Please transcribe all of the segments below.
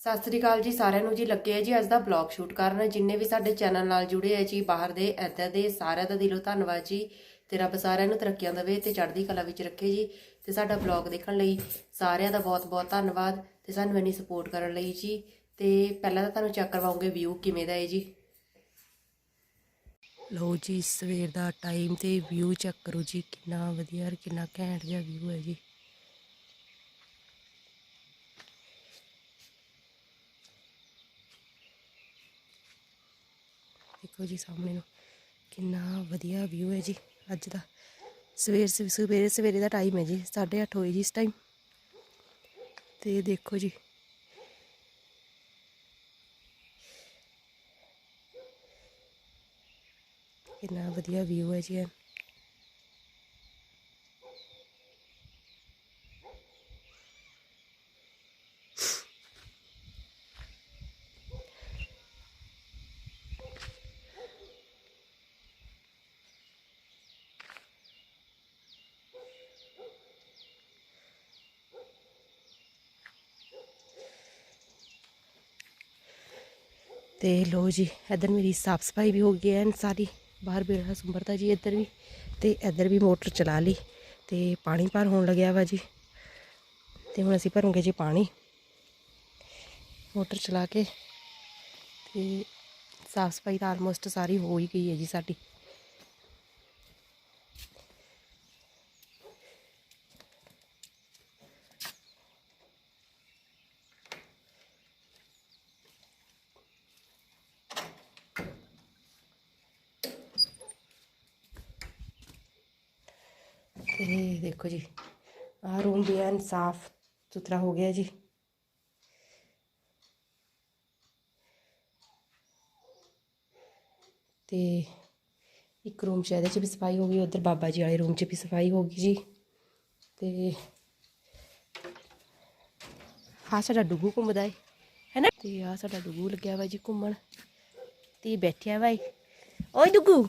ਸਤਿ ਸ੍ਰੀ ਅਕਾਲ ਜੀ ਸਾਰਿਆਂ ਨੂੰ ਜੀ। ਲੱਗੇ ਆ ਜੀ ਅੱਜ ਦਾ ਬਲੌਗ ਸ਼ੂਟ ਕਰਨ। ਜਿੰਨੇ ਵੀ ਸਾਡੇ ਚੈਨਲ ਨਾਲ ਜੁੜੇ ਆ ਜੀ, ਬਾਹਰ ਦੇ, ਇੱਧਰ ਦੇ, ਸਾਰਿਆਂ ਦਾ ਦਿਲੋਂ ਧੰਨਵਾਦ ਜੀ। ਤੇ ਰੱਬ ਸਾਰਿਆਂ ਨੂੰ ਤਰੱਕੀਆਂ ਦੇਵੇ ਤੇ ਚੜ੍ਹਦੀ ਕਲਾ ਵਿੱਚ ਰੱਖੇ ਜੀ। ਤੇ ਸਾਡਾ ਬਲੌਗ ਦੇਖਣ ਲਈ ਸਾਰਿਆਂ ਦਾ ਬਹੁਤ-ਬਹੁਤ ਧੰਨਵਾਦ। ਤੇ ਸਾਨੂੰ ਇੰਨੀ ਸਪੋਰਟ ਕਰਨ ਲਈ ਜੀ। ਤੇ ਪਹਿਲਾਂ ਤਾਂ ਤੁਹਾਨੂੰ ਚੈੱਕ ਕਰਵਾਉਂਗੇ ਵਿਊ ਕਿਵੇਂ ਦਾ ਹੈ ਜੀ। ਲਓ ਜੀ, ਸਵੇਰ ਦਾ ਟਾਈਮ ਤੇ ਵਿਊ ਚੈੱਕ ਕਰੋ ਜੀ। ਕਿੰਨਾ ਵਧੀਆ ਕਿੰਨਾ ਘੈਂਟ ਜਿਹਾ ਵਿਊ ਹੈ ਜੀ। ਦੇਖੋ ਜੀ ਸਾਹਮਣੇ ਨੂੰ। ਕਿੰਨਾ ਵਧੀਆ ਵਿਊ ਹੈ ਜੀ ਅੱਜ ਦਾ। ਸਵੇਰ ਸਵੇਰੇ ਸਵੇਰੇ ਦਾ ਟਾਈਮ ਹੈ ਜੀ 8:30 ਹੋਏ ਜੀ ਇਸ ਟਾਈਮ ਤੇ ਦੇਖੋ ਜੀ। ਕਿੰਨਾ ਵਧੀਆ ਵਿਊ ਹੈ ਜੀ ਤੇ ਲੋ ਜੀ, ਇੱਧਰ ਮੇਰੀ ਸਾਫ਼ ਸਫ਼ਾਈ ਵੀ ਹੋ ਗਈ ਐਨ ਸਾਰੀ। ਬਾਹਰ ਬੇੜਾ ਸੁੰਬਰਤਾ ਜੀ ਇੱਧਰ ਵੀ ਤੇ ਇੱਧਰ ਵੀ ਮੋਟਰ ਚਲਾ ਲਈ ਤੇ ਪਾਣੀ ਭਰ ਹੋਣ ਲੱਗਿਆ ਵਾ ਜੀ। ਤੇ ਹੁਣ ਅਸੀਂ ਭਰੂਗੇ ਜੀ ਪਾਣੀ। ਮੋਟਰ ਚਲਾ ਕੇ ਤੇ ਸਾਫ਼ ਸਫ਼ਾਈ ਤਾਂ ਆਲਮੋਸਟ ਸਾਰੀ ਹੋ ਹੀ ਗਈ ਹੈ ਜੀ ਸਾਡੀ। ਤੇ ਦੇਖੋ ਜੀ। ਆਹ ਰੂਮ ਵੀ ਐਨ ਸਾਫ਼ ਸੁਥਰਾ ਹੋ ਗਿਆ ਜੀ। ਤੇ ਇੱਕ ਰੂਮ 'ਚ ਇਹਦੇ 'ਚ ਵੀ ਸਫ਼ਾਈ ਹੋ ਗਈ, ਉਧਰ ਬਾਬਾ ਜੀ ਵਾਲੇ ਰੂਮ 'ਚ ਵੀ ਸਫ਼ਾਈ ਹੋ ਗਈ ਜੀ। ਤੇ ਆਹ ਸਾਡਾ ਡੁੱਗੂ ਘੁੰਮਦਾ ਹੈ ਹੈਨਾ ਤੇ ਆਹ ਸਾਡਾ ਡੁੱਗੂ ਲੱਗਿਆ ਵਾ ਜੀ ਘੁੰਮਣ। ਤੇ ਬੈਠਿਆ ਵਾ ਓਏ ਡੁੱਗੂ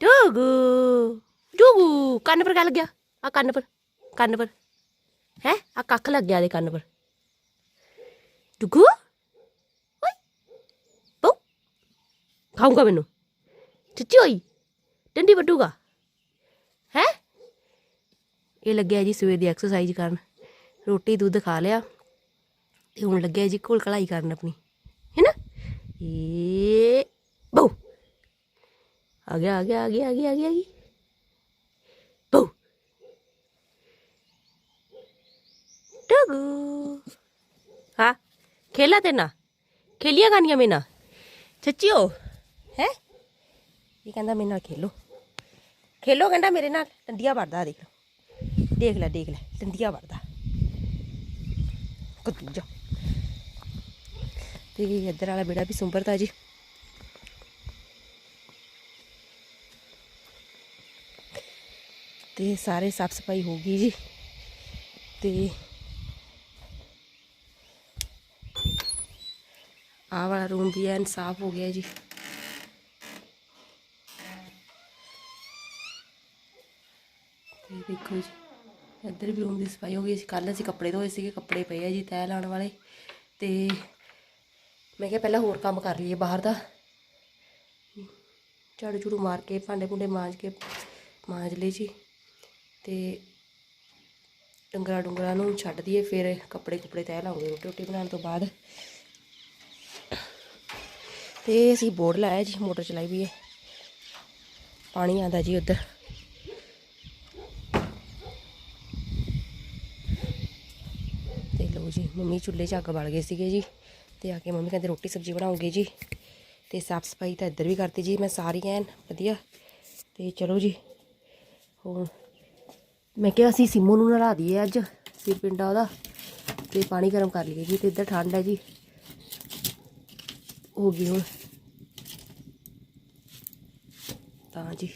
ਡੁੱਗੂ। ਡੁੱਗੂ ਕੰਨ ਪਰ ਗੱਲ ਗਿਆ। ਆ ਕੰਨ ਪਰ ਕੰਨ ਪਰ। ਹੈ? ਆ ਕੱਖ ਲੱਗ ਗਿਆ ਦੇ ਕੰਨ ਪਰ। ਡੁੱਗੂ ਓਏ! ਬੋ! ਖਾਊਂਗਾ ਮੈਨੂੰ। ਚਿੱਚੀ ਹੋਈ? ਡੰਡੀ ਵੱਡੂਗਾ ਹੈ? ਇਹ ਲੱਗਿਆ ਜੀ ਸਵੇਰ ਦੀ ਐਕਸਰਸਾਈਜ਼ ਕਰਨ। ਰੋਟੀ, ਦੁੱਧ ਖਾ ਲਿਆ। ਤੇ ਹੁਣ ਲੱਗਿਆ ਜੀ ਘੋਲ ਕਲਾਈ ਕਰਨ ਆਪਣੀ। ਹੈਨਾ ਏ ਬਹੁ ਆ ਗਿਆ ਆ ਗਿਆ ਆ ਗਿਆ ਆ ਗਿਆ ਆ ਗਿਆ ਆ ਗਿਆ ਬੋ ਟਗੂ ਹਾਂ, ਖੇਲਾ ਤੇ ਨਾ। ਖੇਲੀਆਂ ਗਾਨੀਆਂ ਸੱਚੀ ਹੋ ਹੈ? ਇਹ ਕਹਿੰਦਾ ਮੇਰੇ ਨਾਲ ਖੇਲੋ। ਖੇਲੋ ਕਹਿੰਦਾ ਮੇਰੇ ਨਾਲ। ਡੰਡੀਆਂ ਵੜਦਾ ਦੇਖ ਦੇਖ ਲੈ ਦੇਖ ਲੈ, ਡੰਡੀਆਂ ਵੜਦਾ ਕੁੱਤੂ ਜਾ ਤੇ ਇੱਧਰ ਵਾਲਾ ਬੇੜਾ ਵੀ ਸੁੰਬਰਤਾ ਜੀ। ਤੇ ਸਾਰੇ ਸਾਫ਼ ਸਫ਼ਾਈ ਹੋ ਗਈ ਜੀ। ਤੇ ਆਹ ਵਾਲਾ ਰੂਮ ਵੀ ਐਨ ਸਾਫ਼ ਹੋ ਗਿਆ ਜੀ। ਤੇ ਦੇਖੋ ਜੀ, ਇੱਧਰ ਵੀ ਰੂਮ ਦੀ ਸਫ਼ਾਈ ਹੋ ਗਈ। ਸੀ ਕੱਲ ਅਸੀਂ ਕੱਪੜੇ ਧੋਏ ਸੀਗੇ, ਕੱਪੜੇ ਪਏ ਆ ਜੀ ਤੈਅ ਲਾਉਣ ਵਾਲੇ। ਤੇ ਮੈਂ ਕਿਹਾ ਪਹਿਲਾਂ ਹੋਰ ਕੰਮ ਕਰ ਲਈਏ ਬਾਹਰ ਦਾ। ਝਾੜੂ ਝੂੜੂ ਮਾਰ ਕੇ, ਭਾਂਡੇ ਭੁੰਡੇ ਮਾਂਜ ਕੇ, ਮਾਂਜ ਲਏ ਜੀ। ਤੇ ਡੰਗਰਾ ਡੁੰਗਰਾ ਨੂੰ ਛੱਡ ਦਈਏ, ਫਿਰ ਕੱਪੜੇ ਕੁਪੜੇ ਤੈਅ ਲਾਉਂਗੇ ਰੋਟੀ ਰੋਟੀ ਬਣਾਉਣ ਤੋਂ ਬਾਅਦ। ਤੇ ਅਸੀਂ ਬੋਰਡ ਲਾਇਆ ਜੀ, ਮੋਟਰ ਚਲਾਈ ਵੀ ਹੈ। ਪਾਣੀ ਆਂਦਾ ਜੀ ਉੱਧਰ। ਤੇ ਲਓ ਜੀ, ਮੰਮੀ ਚੁੱਲ੍ਹੇ 'ਚ ਅੱਗ ਬਾਲ ਗਏ ਸੀਗੇ ਜੀ। ਤੇ ਆ ਕੇ ਮੰਮੀ ਕਹਿੰਦੇ, ਰੋਟੀ ਸਬਜ਼ੀ ਬਣਾਉਂਗੇ ਜੀ? ਤੇ ਸਾਫ਼ ਸਫ਼ਾਈ ਤਾਂ ਇੱਧਰ ਵੀ ਕਰਤੀ ਜੀ, ਮੈਂ ਸਾਰੀ ਐਨ, ਵਧੀਆ। ਤੇ ਚਲੋ ਜੀ, ਹੁਣ ਮੈਂ ਕਿਹਾ ਅਸੀਂ ਸਿੰਮੂ ਨੂੰ ਨਲਾ ਦਈਏ ਅੱਜ, ਸਿਰ ਪਿੰਡਾ ਉਹਦਾ। ਤੇ ਪਾਣੀ ਗਰਮ ਕਰ ਲਈਏ ਜੀ, ਤੇ ਇੱਧਰ ਠੰਡ ਹੈ ਜੀ। ਹੋ ਗਈ ਹੁਣ। ਤਾਂ ਜੀ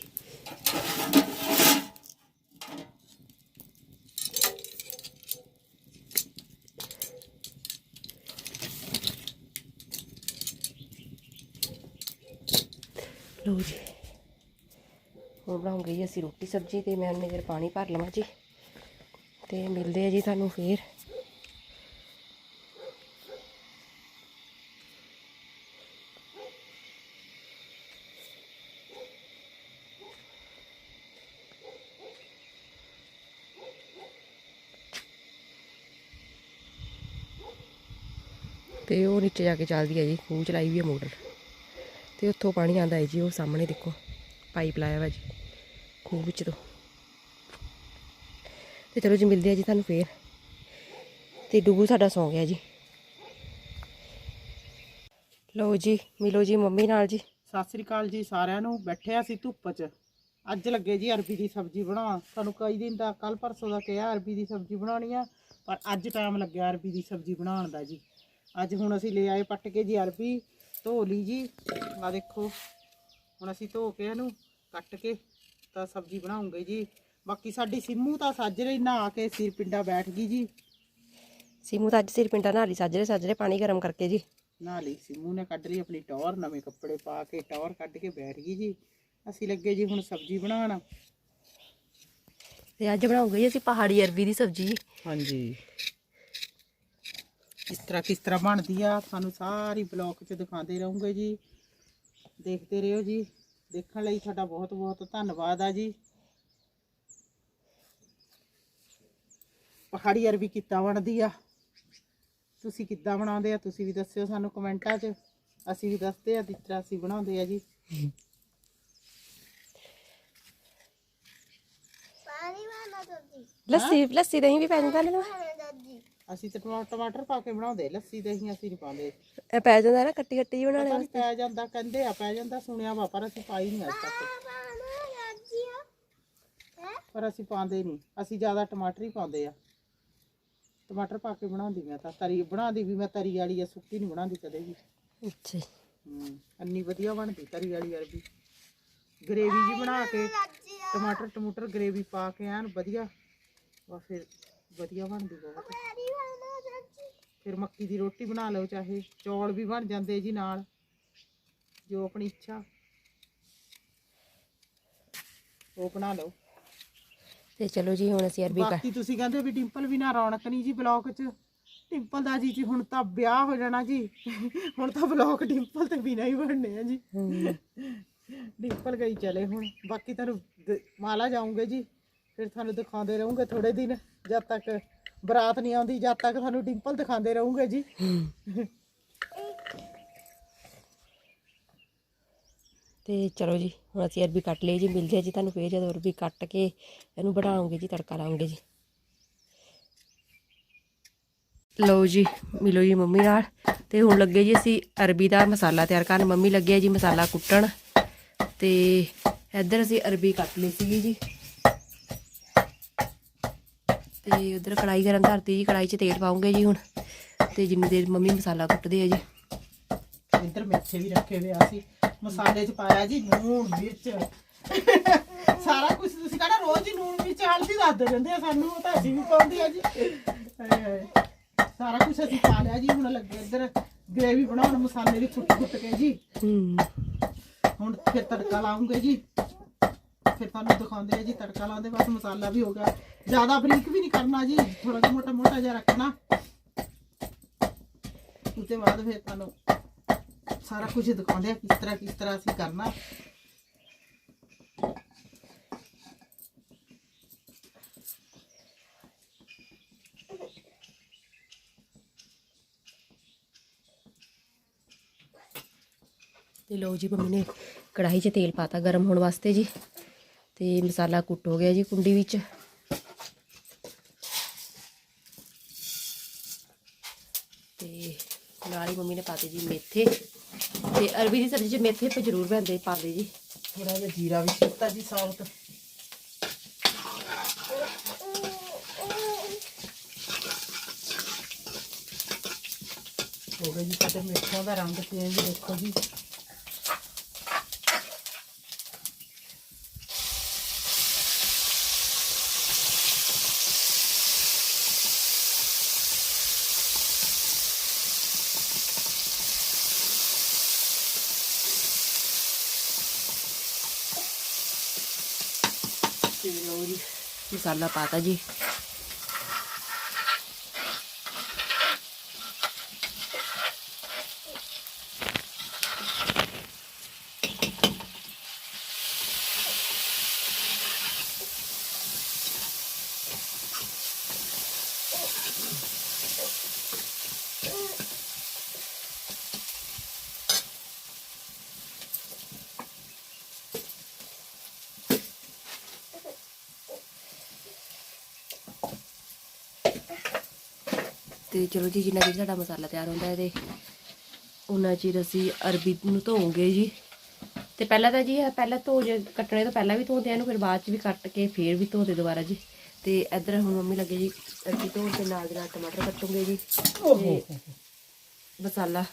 ਲਓ ਜੀ। ਹੁਣ ਬਣਾਉਂਗੇ ਜੀ ਅਸੀਂ ਰੋਟੀ ਸਬਜ਼ੀ ਤੇ ਮੈਂ ਉਹਨੇ ਦੇਰ ਪਾਣੀ ਭਰ ਲਵਾਂ ਜੀ। ਤੇ ਮਿਲਦੇ ਆ ਜੀ ਤੁਹਾਨੂੰ ਫੇਰ। ਤੇ ਉਹ ਨੀਚੇ ਜਾ ਕੇ ਚੱਲਦੀ ਹੈ ਜੀ, ਖੂਹ ਚਲਾਈ ਵੀ ਹੈ ਮੋਟਰ। ਤੇ ਉੱਥੋਂ ਪਾਣੀ ਆਂਦਾ ਹੈ ਜੀ, ਉਹ ਸਾਹਮਣੇ ਦੇਖੋ, ਪਾਈਪ ਲਾਇਆ ਵਾ ਜੀ, ਖੂਹ ਵਿੱਚ ਤੋਂ। ਤੇ ਚਲੋ ਜੀ, ਮਿਲਦੇ ਆ ਜੀ ਤੁਹਾਨੂੰ ਫੇਰ। ਤੇ ਡੁੱਗੂ ਸਾਡਾ ਸੌਂ ਗਿਆ ਜੀ। ਲਓ ਜੀ, ਮਿਲੋ ਜੀ ਮੰਮੀ ਨਾਲ ਜੀ। ਸਤਿ ਸ੍ਰੀ ਅਕਾਲ ਜੀ ਸਾਰਿਆਂ ਨੂੰ ਬੈਠਿਆ ਸੀ ਧੁੱਪ 'ਚ। ਅੱਜ ਲੱਗੇ ਜੀ ਅਰਬੀ ਦੀ ਸਬਜ਼ੀ ਬਣਾਉਣ। ਤੁਹਾਨੂੰ ਕਈ ਦਿਨ ਦਾ ਕੱਲ ਪਰਸੋਂ ਦਾ ਕਿਹਾ ਅਰਬੀ ਦੀ ਸਬਜ਼ੀ ਬਣਾਉਣੀ ਆ, ਪਰ ਅੱਜ ਟਾਈਮ ਲੱਗਿਆ ਅਰਬੀ ਦੀ ਸਬਜ਼ੀ ਬਣਾਉਣ ਦਾ ਜੀ। ਅੱਜ ਹੁਣ ਅਸੀਂ ਲੈ ਆਏ ਪੱਟ ਕੇ ਜੀ ਅਰਬੀ ਧੋ ਲਈ ਜੀ। ਆ ਦੇਖੋ ਹੁਣ ਅਸੀਂ ਧੋ ਕੇ ਇਹਨੂੰ ਕੱਟ ਕੇ ਤਾਂ ਸਬਜ਼ੀ ਬਣਾਉਂਗੇ ਜੀ। ਬਾਕੀ ਸਾਡੀ ਸਿੰਮੂ ਤਾਂ ਸਾਜਰੇ ਨਹਾ ਕੇ ਸਿਰ ਪਿੰਡਾ ਬੈਠ ਗਈ ਜੀ। ਸੀਮੂ ਤਾਂ ਅੱਜ ਸਿਰ ਪਿੰਡਾ ਨਾਲ ਹੀ ਸਾਜਰੇ ਸਾਜਰੇ ਪਾਣੀ ਗਰਮ ਕਰਕੇ ਜੀ। ਨਹਾ ਲਈ ਸਿੰਮੂ ਨੇ ਕੱਢ ਲਈ ਆਪਣੀ ਟੌਰ ਨਵੇਂ ਕੱਪੜੇ ਪਾ ਕੇ ਟੌਰ ਕੱਢ ਕੇ ਬੈਠ ਗਈ ਜੀ। ਅਸੀਂ ਲੱਗੇ ਜੀ ਹੁਣ ਸਬਜ਼ੀ ਬਣਾਉਣ। ਤੇ ਅੱਜ ਬਣਾਉਂਗੇ ਜੀ ਅਸੀਂ ਪਹਾੜੀ ਅਰਬੀ ਦੀ ਸਬਜ਼ੀ। ਹਾਂਜੀ। ਇਸ ਤਰ੍ਹਾਂ ਕਿਸ ਤਰ੍ਹਾਂ ਬਣਦੀ ਆ ਤੁਹਾਨੂੰ ਸਾਰੀ ਬਲੌਗ 'ਚ ਦਿਖਾਉਂਦੇ ਰਹੂੰਗੇ ਜੀ। ਦੇਖਦੇ ਰਹੋ ਜੀ। ਦੇਖਣ ਲਈ ਤੁਹਾਡਾ ਬਹੁਤ ਬਹੁਤ ਧੰਨਵਾਦ ਆ ਜੀ। ਪਹਾੜੀ ਅਰਬੀ ਕਿੱਦਾਂ ਬਣਦੀ ਆ? ਤੁਸੀਂ ਕਿੱਦਾਂ ਬਣਾਉਂਦੇ ਆ? ਤੁਸੀਂ ਵੀ ਦੱਸਿਓ ਸਾਨੂੰ ਕਮੈਂਟਾਂ 'ਚ। ਅਸੀਂ ਵੀ ਦੱਸਦੇ ਆ ਜਿਸ ਤਰ੍ਹਾਂ ਅਸੀਂ ਬਣਾਉਂਦੇ ਆ ਜੀ। ਲੱਸੀ ਲੱਸੀ ਦਹੀਂ ਵੀ ਪੈ ਜਾਂਦਾ ਨਾ ਅਸੀਂ ਤੇ ਟਮਾ- ਟਮਾਟਰ ਪਾ ਕੇ ਬਣਾਉਂਦੇ ਲੱਸੀ ਦਹੀਂ ਅਸੀਂ ਨਹੀਂ ਪਾਉਂਦੇ। ਇਹ ਪੈ ਜਾਂਦਾ ਨਾ ਕੱਟੀ ਕੱਟੀ ਬਣਾਉਣੇ ਪਤਾ ਨੀ ਪੈ ਜਾਂਦਾ ਕਹਿੰਦੇ ਆ ਪੈ ਜਾਂਦਾ ਸੁਣਿਆ ਵਾ ਪਰ ਅਸੀਂ ਪਾਈ ਨਹੀਂ ਅੱਜ ਤੱਕ। ਪਰ ਅਸੀਂ ਪਾਉਂਦੇ ਨਹੀਂ ਅਸੀਂ ਜ਼ਿਆਦਾ ਟਮਾਟਰ ਹੀ ਪਾਉਂਦੇ ਆ। ਟਮਾਟਰ ਪਾ ਕੇ ਬਣਾਉਂਦੀ ਮੈਂ ਤਾਂ। ਤਰੀ ਬਣਾਉਂਦੀ ਵੀ ਮੈਂ ਤਰੀ ਵਾਲੀ ਆ ਸੁੱਕੀ ਨਹੀਂ ਬਣਾਉਂਦੀ ਕਦੇ ਵੀ। ਅੱਛਾ ਜੀ। ਹੂੰ ਇੰਨੀ ਵਧੀਆ ਬਣਦੀ ਤਰੀ ਵਾਲੀ ਅਰਬੀ। ਗਰੇਵੀ ਜੀ ਬਣਾ ਕੇ ਟਮਾਟਰ ਟਮੂਟਰ ਗਰੇਵੀ ਪਾ ਕੇ ਐਨ ਵਧੀਆ। ਵਾ ਫਿਰ ਵਧੀਆ ਬਣਦੀ ਬਹੁਤ। ਫਿਰ ਮੱਕੀ ਦੀ ਰੋਟੀ ਬਣਾ ਲਓ ਚਾਹੇ ਚੌਲ ਵੀ ਬਣ ਜਾਂਦੇ ਜੀ ਨਾਲ ਜੋ ਆਪਣੀ ਇੱਛਾ। ਉਹ ਬਣਾ ਲਓ। ਤੇ ਚਲੋ ਜੀ ਹੁਣ ਅਸੀਂ ਅਰਬੀ ਬਾਕੀ ਤੁਸੀਂ ਕਹਿੰਦੇ ਵੀ ਡਿੰਪਲ ਵੀ ਨਾ ਰੌਣਕ ਨਹੀਂ ਜੀ ਬਲੌਗ 'ਚ। ਡਿੰਪਲ ਦਾ ਜੀ ਜੀ ਹੁਣ ਤਾਂ ਵਿਆਹ ਹੋ ਜਾਣਾ ਜੀ। ਹੁਣ ਤਾਂ ਬਲੌਗ ਡਿੰਪਲ ਤੇ ਬਿਨਾ ਹੀ ਬਣਨੇ ਆ ਜੀ। ਡਿੰਪਲ ਗਈ ਚਲੇ ਹੁਣ। ਬਾਕੀ ਤੁਹਾਨੂੰ ਮਾਲਾ ਜਾਉਂਗੇ ਜੀ। ਫਿਰ ਤੁਹਾਨੂੰ ਦਿਖਾਉਂਦੇ ਰਹੂੰਗੇ ਥੋੜੇ ਦਿਨ ਜਦ ਤੱਕ ਬਰਾਤ ਨਹੀਂ ਆਉਂਦੀ, ਜਦ ਤੱਕ ਤੁਹਾਨੂੰ ਡਿੰਪਲ ਦਿਖਾਉਂਦੇ ਰਹੂੰਗੇ ਜੀ। ਤੇ ਚਲੋ ਜੀ, ਹੁਣ ਅਸੀਂ ਅਰਬੀ ਕੱਟ ਲਈ ਜੀ ਮਿਲਦੇ ਆ ਜੀ ਤੁਹਾਨੂੰ ਫੇਰ, ਜਦੋਂ ਅਰਬੀ ਕੱਟ ਕੇ ਇਹਨੂੰ ਬਣਾਉਂਗੇ ਜੀ, ਤੜਕਾ ਲਾਉਂਗੇ ਜੀ। ਲਓ ਜੀ, ਮਿਲੋ ਜੀ ਮੰਮੀ ਨਾਲ। ਤੇ ਹੁਣ ਲੱਗੇ ਜੀ ਅਸੀਂ ਅਰਬੀ ਦਾ ਮਸਾਲਾ ਤਿਆਰ ਕਰਨ। ਮੰਮੀ ਲੱਗੇ ਜੀ ਮਸਾਲਾ ਕੁੱਟਣ। ਤੇ ਇੱਧਰ ਅਸੀਂ ਅਰਬੀ ਕੱਟ ਲਈ ਸੀਗੀ ਜੀ। ਤੇ ਉਧਰ ਕੜਾਈ ਗਰਮ ਧਰਤੀ ਜੀ ਕੜਾਈ 'ਚ ਤੇਲ ਪਾਉਂਗੇ ਜੀ ਹੁਣ। ਤੇ ਜਿੰਨੀ ਦੇਰ ਮੰਮੀ ਮਸਾਲਾ ਕੁੱਟਦੇ ਆ ਜੀ। ਇੱਧਰ ਮੇਥੇ ਵੀ ਰੱਖੇ ਹੋਏ ਆ ਸੀ ਮਸਾਲੇ 'ਚ ਪਾਇਆ ਜੀ ਨੂਣ, ਮਿਰਚ। ਸਾਰਾ ਕੁਝ ਤੁਸੀਂ ਕਹਿੰਦਾ ਰੋਜ਼ ਹੀ ਨੂਣ, ਮਿਰਚ, ਹਲਦੀ ਦੱਸਦੇ ਰਹਿੰਦੇ ਆ ਸਾਨੂੰ, ਉਹ ਤਾਂ ਅਸੀਂ ਵੀ ਪਾਉਂਦੇ ਆ ਜੀ। ਸਾਰਾ ਕੁਝ ਅਸੀਂ ਪਾ ਲਿਆ ਜੀ, ਹੁਣ ਲੱਗੇ ਇੱਧਰ ਗ੍ਰੇਵੀ ਬਣਾਉਣ, ਮਸਾਲੇ ਦੀ ਕੁੱਟ ਕੁੱਟ ਕੇ ਜੀ। ਹੂੰ ਹੁਣ ਫਿਰ ਤੜਕਾ ਲਾਉਂਗੇ ਜੀ। ਫਿਰ ਤੁਹਾਨੂੰ ਦਿਖਾਉਂਦੇ ਆ ਜੀ, ਤੜਕਾ ਲਾਉਂਦੇ ਬਸ ਮਸਾਲਾ ਵੀ ਹੋ ਗਿਆ। ਜ਼ਿਆਦਾ ਬਰੀਕ ਵੀ ਨਹੀਂ ਕਰਨਾ ਜੀ ਥੋੜਾ ਜਿਹਾ ਮੋਟਾ ਮੋਟਾ ਜਿਹਾ ਰੱਖਣਾ। ਉਸ ਤੋਂ ਬਾਅਦ ਫਿਰ ਤੁਹਾਨੂੰ ਸਾਰਾ ਕੁਝ ਦਿਖਾਉਂਦੇ ਆ ਕਿਸ ਤਰ੍ਹਾਂ ਕਿਸ ਤਰ੍ਹਾਂ ਅਸੀਂ ਕਰਨਾ। ਤੇ ਲਓ ਜੀ ਮੰਮੀ ਨੇ ਕੜਾਹੀ 'ਚ ਤੇਲ ਪਾਤਾ ਗਰਮ ਹੋਣ ਵਾਸਤੇ ਜੀ। ਤੇ ਮਸਾਲਾ ਕੁੱਟ ਹੋ ਗਿਆ ਜੀ ਕੁੰਡੀ ਵਿੱਚ ਤੇ ਨਾਲ ਹੀ ਮੰਮੀ ਨੇ ਪਾਤੇ ਜੀ ਮੇਥੇ। ਤੇ ਅਰਬੀ ਦੀ ਸਬਜ਼ੀ 'ਚ ਮੇਥੇ ਤੇ ਜ਼ਰੂਰ ਪੈਂਦੇ ਪਾਉਂਦੇ ਜੀ। ਥੋੜਾ ਜਿਹਾ ਜੀਰਾ ਵੀ ਸੁੱਟਤਾ ਜੀ ਸਾਲਟ ਹੋ ਗਿਆ ਜੀ, ਸਾਡੇ ਮਿਰਚਾਂ ਦਾ ਰੰਗ ਚੇਂਜ ਦੇਖੋ ਜੀ। ਤੇ ਲਓ ਜੀ ਮਸਾਲਾ ਪਾਤਾ ਜੀ। ਚਲੋ ਜੀ ਜਿੰਨਾ ਚਿਰ ਸਾਡਾ ਮਸਾਲਾ ਤਿਆਰ ਹੁੰਦਾ ਹੈ ਤੇ ਉਹਨਾਂ ਚਿਰ ਅਸੀਂ ਅਰਬੀ ਨੂੰ ਧੋਵਾਂਗੇ ਜੀ। ਤੇ ਪਹਿਲਾਂ ਤਾਂ ਜੀ ਇਹ ਪਹਿਲਾਂ ਧੋ ਜੇ ਕੱਟਣੇ ਤੋਂ ਪਹਿਲਾਂ ਵੀ ਧੋਦੇ ਆ ਇਹਨੂੰ ਫਿਰ ਬਾਅਦ ਚ ਵੀ ਕੱਟ ਕੇ ਫੇਰ ਵੀ ਧੋਦੇ ਦੁਬਾਰਾ ਜੀ। ਤੇ ਇੱਧਰ ਹੁਣ ਮੰਮੀ ਲੱਗੇ ਜੀ ਅਰਬੀ ਧੋਣ ਤੇ ਨਾਲ ਦੇ ਨਾਲ ਟਮਾਟਰ ਕੱਟੂਗੇ ਜੀ। ਓਹੋ। ਮਸਾਲਾ।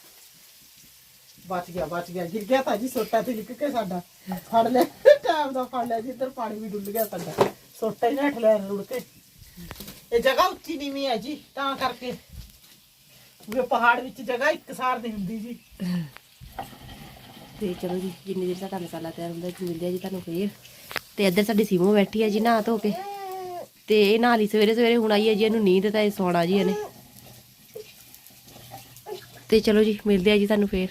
ਬਚ ਗਿਆ ਬਚ ਗਿਆ। ਗਿਰ ਗਿਆ ਤਾਂ ਜੀ ਸੋਟਾ ਤੇ ਲਿਖ ਕੇ ਸਾਡਾ। ਫੜ ਲੈ ਟਾਈਮ ਦਾ ਫੜ ਲਿਆ ਜੀ ਇੱਧਰ ਪਾਣੀ ਵੀ ਡੁੱਲ ਗਿਆ ਸਾਡਾ। ਸੋਟਾ ਹੀ ਨੱਠ ਲਿਆ ਰੁੜ ਕੇ। ਇਹ ਜਗ੍ਹਾ ਉੱਚੀ ਨੀਵੀਂ ਹੈ ਜੀ ਤਾਂ ਕਰਕੇ। ਵੀ ਪਹਾੜ ਵਿੱਚ ਜਗ੍ਹਾ ਇੱਕਸਾਰ ਨਹੀਂ ਹੁੰਦੀ ਜੀ। ਤੇ ਚਲੋ ਜੀ, ਜਿੰਨੀ ਦੇਰ ਸਾਡਾ ਮਸਾਲਾ ਤਿਆਰ ਹੁੰਦਾ ਜੀ ਮਿਲਦੇ ਆ ਜੀ ਤੁਹਾਨੂੰ ਫੇਰ। ਤੇ ਇੱਧਰ ਸਾਡੀ ਸੀਮੋ ਬੈਠੀ ਹੈ ਜੀ, ਨਹਾ ਧੋ ਕੇ। ਤੇ ਇਹ ਨਹਾ ਲਈ ਸਵੇਰੇ ਸਵੇਰੇ ਹੁਣ ਆਈ ਹੈ ਜੀ, ਇਹਨੂੰ ਨੀਂਦ ਤਾਂ ਇਹ ਸੌਣਾ ਜੀ ਇਹਨੇ। ਤੇ ਚਲੋ ਜੀ, ਮਿਲਦੇ ਆ ਜੀ ਤੁਹਾਨੂੰ ਫੇਰ।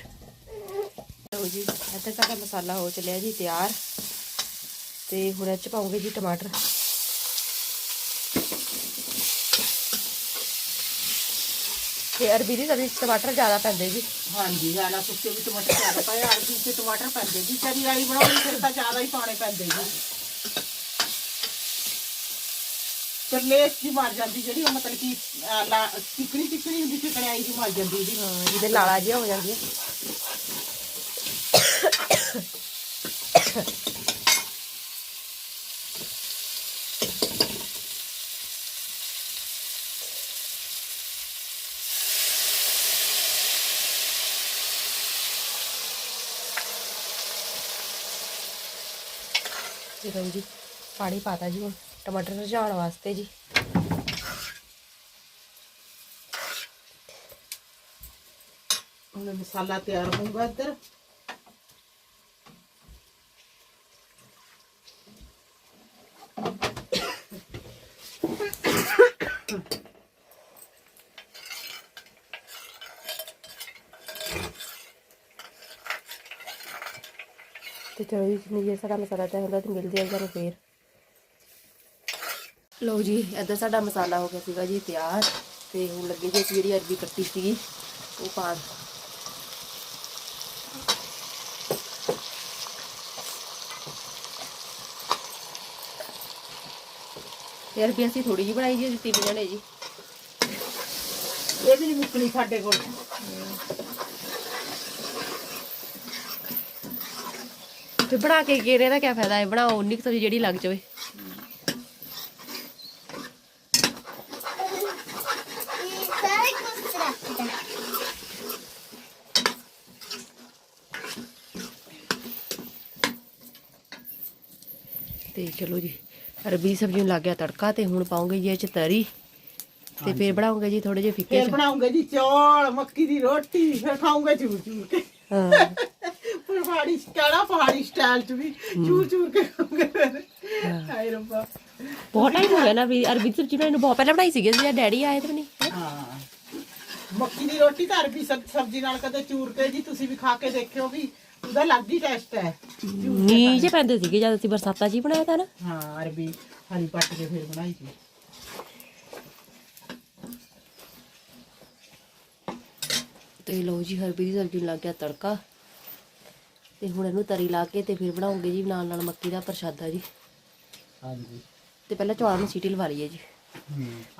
ਲਓ ਜੀ, ਇੱਧਰ ਸਾਡਾ ਮਸਾਲਾ ਹੋ ਚੱਲਿਆ ਜੀ, ਤਿਆਰ। ਤੇ ਹੁਣ ਇਹ ਚ ਪਾਉਂਗੇ ਜੀ ਟਮਾਟਰ। ਤੇ ਅਰਬੀ ਦੀ ਸਬਜ਼ੀ 'ਚ ਟਮਾਟਰ ਜ਼ਿਆਦਾ ਪੈਂਦੇ ਜੀ। ਹਾਂਜੀ ਜਾਨਾ ਸੁੱਕੇ ਵੀ ਟਮਾਟਰ ਜ਼ਿਆਦਾ ਪਾਏ ਅਰਬੀ ਤੇ ਟਮਾਟਰ ਪੈਂਦੇ ਜੀ। ਚਰੀ ਵਾਲੀ ਬਣਾਉਣੀ ਫਿਰ ਤਾਂ ਜ਼ਿਆਦਾ ਹੀ ਪਾਣੇ ਪੈਂਦੇ ਜੀ। ਚੱਲੇ ਜੀ ਮਰ ਜਾਂਦੀ ਜਿਹੜੀ ਉਹ ਮਤਲਬ ਕਿ ਲਾ- ਚਿਕਨੀ ਚਿਕਨੀ ਹੁੰਦੀ ਸੀ ਕੜਾਈ ਜੀ ਮਰ ਜਾਂਦੀ ਉਹਦੀ ਹਾਂ ਜਿਹਦੇ ਲਾਲਾ ਜਿਹਾ ਹੋ ਜਾਂਦੀ। ਹੈ ਜਦੋਂ ਜੀ। ਪਾਣੀ ਪਾਤਾ ਜੀ ਹੁਣ, ਟਮਾਟਰ ਰਝਾਉਣ ਵਾਸਤੇ ਜੀ। ਹੁਣ ਮਸਾਲਾ ਤਿਆਰ ਹੋਊਗਾ ਇੱਧਰ। ਚਲੋ ਜੀ ਜਿੰਨੀ ਦੇਰ ਸਾਡਾ ਮਸਾਲਾ ਤਿਆਰ ਹੁੰਦਾ ਤੇ ਮਿਲਦੇ ਆ ਤੁਹਾਨੂੰ ਫੇਰ ਲਓ ਜੀ ਇੱਧਰ ਸਾਡਾ ਮਸਾਲਾ ਹੋ ਗਿਆ ਸੀਗਾ ਜੀ ਤਿਆਰ ਤੇ ਹੁਣ ਲੱਗੀ ਜੀ ਅਸੀਂ ਜਿਹੜੀ ਅਰਬੀ ਕੱਟੀ ਸੀਗੀ ਉਹ ਪਾ ਤੇ ਅਰਬੀ ਅਸੀਂ ਥੋੜੀ ਜਿਹੀ ਬਣਾਈ ਜੀ ਅਸੀਂ ਤਿੰਨ ਜਣੇ ਜੀ ਇਹ ਵੀ ਨਹੀਂ ਮੁੱਕਣੀ ਸਾਡੇ ਕੋਲ ਫਿਰ ਬਣਾ ਕੇ ਕਿਹੜੇ ਦਾ ਕੀ ਫਾਇਦਾ ਹੈ? ਬਣਾਓ ਉਨੀ ਕੁ ਸਬਜ਼ੀ ਜਿਹੜੀ ਲੱਗ ਜਾਵੇ। ਸਾਰੇ ਕੁਝ ਰੱਖਦਾ ਤੇ ਚਲੋ ਜੀ ਅਰਬੀ ਦੀ ਸਬਜ਼ੀ ਨੂੰ ਲੱਗ ਗਿਆ ਤੜਕਾ ਤੇ ਹੁਣ ਪਾਉਂਗੇ ਜੀ ਇਹ ਚ ਤਰੀ। ਤੇ ਫਿਰ ਬਣਾਉਂਗੇ ਜੀ ਥੋੜੇ ਜਿਹੇ ਫਿੱਕੇ ਫਿਰ ਬਣਾਉਂਗੇ ਜੀ ਚੌਲ ਮੱਕੀ ਦੀ ਰੋਟੀ ਫਿਰ ਖਾਉਂਗੇ ਚੂਰ ਚੂਰ ਕੇ। ਹਾਂ। ਪਹਾੜੀ ਕਿਹੜਾ ਪਹਾੜੀ ਸਟਾਈਲ ਚ ਵੀ ਚੂਰ ਚੂਰ ਕੇ ਹਾਏ ਰੱਬਾ। ਬਹੁਤ ਟਾਈਮ ਹੋ ਗਿਆ ਨਾ ਵੀ ਅਰਬੀ ਸਬਜ਼ੀ ਬਣਾਈ ਨੂੰ ਬਹੁਤ ਪਹਿਲਾਂ ਬਣਾਈ ਸੀਗੀ ਜਦੋਂ ਡੈਡੀ ਆਏ ਤੇ ਨਹੀਂ ਹਾਂ? ਮੱਕੀ ਦੀ ਰੋਟੀ ਤਾਂ ਅਰਬੀ ਸਬ- ਸਬਜ਼ੀ ਨਾਲ ਕਦੇ ਚੂਰ ਕੇ ਜੀ ਤੁਸੀਂ ਵੀ ਖਾ ਕੇ ਦੇਖਿਓ ਵੀ ਉਹਦਾ ਅਲੱਗ ਹੀ ਟੇਸਟ ਹੈ। ਨੀਚੇ ਪੈਂਦੇ ਸੀਗੇ ਜਦ ਅਸੀਂ ਬਰਸਾਤਾਂ 'ਚ ਹੀ ਬਣਾਇਆ ਤਾਂ ਨਾ। ਹਾਂ ਅਰਬੀ ਹਰੀ ਪੱਟ ਕੇ ਫਿਰ ਬਣਾਈ ਸੀ। ਤੇ ਲਓ ਜੀ ਅਰਬੀ ਦੀ ਸਬਜ਼ੀ ਨੂੰ ਲੱਗ ਗਿਆ ਤੜਕਾ। ਤੇ ਹੁਣ ਇਹਨੂੰ ਤਰੀ ਲਾ ਕੇ ਤੇ ਫਿਰ ਬਣਾਉਂਗੇ ਜੀ ਨਾਲ ਨਾਲ ਮੱਕੀ ਦਾ ਪ੍ਰਸ਼ਾਦਾ ਜੀ। ਹਾਂਜੀ। ਤੇ ਪਹਿਲਾਂ ਚੌਲਾਂ ਨੂੰ ਸੀਟੀ ਲਵਾ ਲਈਏ ਜੀ।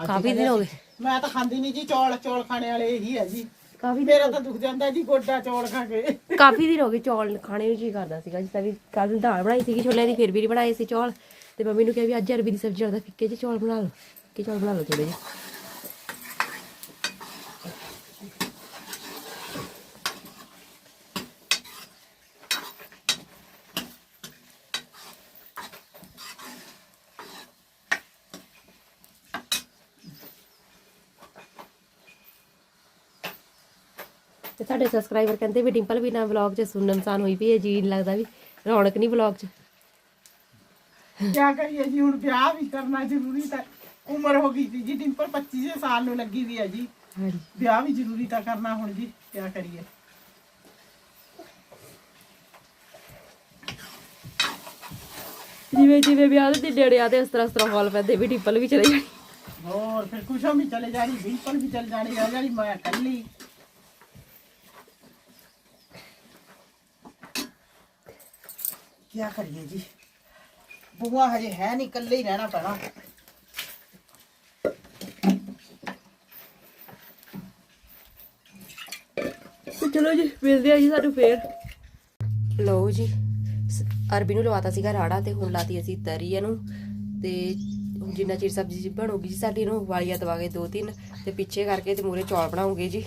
ਅੱਜ ਕਾਫੀ ਦਿਨ ਹੋ ਗਏ। ਮੈਂ ਤਾਂ ਖਾਂਦੀ ਨਹੀਂ ਜੀ ਚੌਲ ਚੌਲ ਖਾਣੇ ਵਾਲੇ ਇਹੀ ਹੈ ਜੀ। ਕਾਫੀ ਮੇਰਾ ਤਾਂ ਦੁਖ ਜਾਂਦਾ ਜੀ ਗੋਡਾ ਚੌਲ ਖਾ ਕੇ। ਕਾਫੀ ਦਿਨ ਹੋ ਗਏ ਚੌਲ ਖਾਣੇ ਨੂੰ ਜੀ ਕਰਦਾ ਸੀਗਾ ਜਿਸ ਤਰ੍ਹਾਂ ਵੀ ਕੱਲ ਦਾਲ ਬਣਾਈ ਸੀਗੀ ਛੋਲਿਆਂ ਦੀ ਫਿਰ ਵੀ ਨਹੀਂ ਬਣਾਏ ਸੀ ਚੌਲ। ਤੇ ਮੰਮੀ ਨੂੰ ਕਿਹਾ ਵੀ ਅੱਜ ਅਰਬੀ ਦੀ ਸਬਜ਼ੀ ਨਾਲ ਫਿੱਕੇ ਜਿਹੇ ਚੌਲ ਬਣਾ ਲਓ ਕਿ ਚੌਲ ਬਣਾ ਲਓ ਥੋੜੇ ਜਿਹੇ। ਤੇ ਸਾਡੇ ਸਬਸਕ੍ਰਾਈਬਰ ਕਹਿੰਦੇ ਵੀ ਡਿੰਪਲ ਵੀ ਨਾ ਵਲੌਗ 'ਚ ਸੁਣਨਸਾਨ ਹੋਈ ਪਈ ਹੈ ਜੀ ਨੀ ਲੱਗਦਾ ਵੀ ਰੌਣਕ ਨਹੀਂ ਵਲੌਗ 'ਚ। ਕਿਆ ਕਰੀਏ ਜੀ ਹੁਣ ਵਿਆਹ ਵੀ ਕਰਨਾ ਜ਼ਰੂਰੀ ਤਾਂ ਉਮਰ ਹੋ ਗਈ ਸੀ ਜੀ ਡਿੰਪਲ 25 ਸਾਲ ਨੂੰ ਲੱਗੀ ਵੀ ਹੈ ਜੀ। ਹਾਂਜੀ। ਵਿਆਹ ਵੀ ਜ਼ਰੂਰੀ ਤਾਂ ਕਰਨਾ ਹੁਣ ਜੀ ਕਿਆ ਕਰੀਏ। ਜਿਵੇਂ ਜਿਵੇਂ ਵਿਆਹ ਦੇ ਨੇੜੇ ਆਦੇ ਇਸ ਤਰ੍ਹਾਂ ਇਸ ਤਰ੍ਹਾਂ ਹਾਲ ਪੈਂਦੇ ਵੀ ਡਿੰਪਲ ਵੀ ਚਲੇ ਜਾਣੀ। ਹੋਰ ਫਿਰ ਕੁਸ਼ੋਂ ਵੀ ਚਲੇ ਜਾਣੀ ਡਿੰਪਲ ਵੀ ਚਲੇ ਜਾਣੀ ਰਹਿ ਜਾਣੀ ਮੈਂ ਇਕੱਲੀ। ਕਿਆ ਕਰੀਏ ਜੀ? ਬੁਆ ਹਜੇ ਹੈ ਨਹੀਂ ਇਕੱਲੇ ਹੀ ਰਹਿਣਾ ਪੈਣਾ। ਚਲੋ ਜੀ ਮਿਲਦੇ ਆ ਜੀ ਸਾਨੂੰ ਫੇਰ। ਲਓ ਜੀ ਸ- ਅਰਬੀ ਨੂੰ ਲਵਾਤਾ ਸੀਗਾ ਰਾੜਾ ਤੇ ਹੁਣ ਲਾਤੀ ਅਸੀਂ ਤਰੀ ਇਹਨੂੰ ਤੇ ਹੁਣ ਜਿੰਨਾ ਚਿਰ ਸਬਜ਼ੀ ਜੀ ਬਣੂਗੀ ਜੀ ਸਾਡੀ ਇਹਨੂੰ ਵਾਲੀਆਂ ਦਵਾ ਕੇ ਦੋ ਤਿੰਨ ਤੇ ਪਿੱਛੇ ਕਰਕੇ ਤੇ ਮੂਰੇ ਚੌਲ ਬਣਾਉਂਗੇ ਜੀ।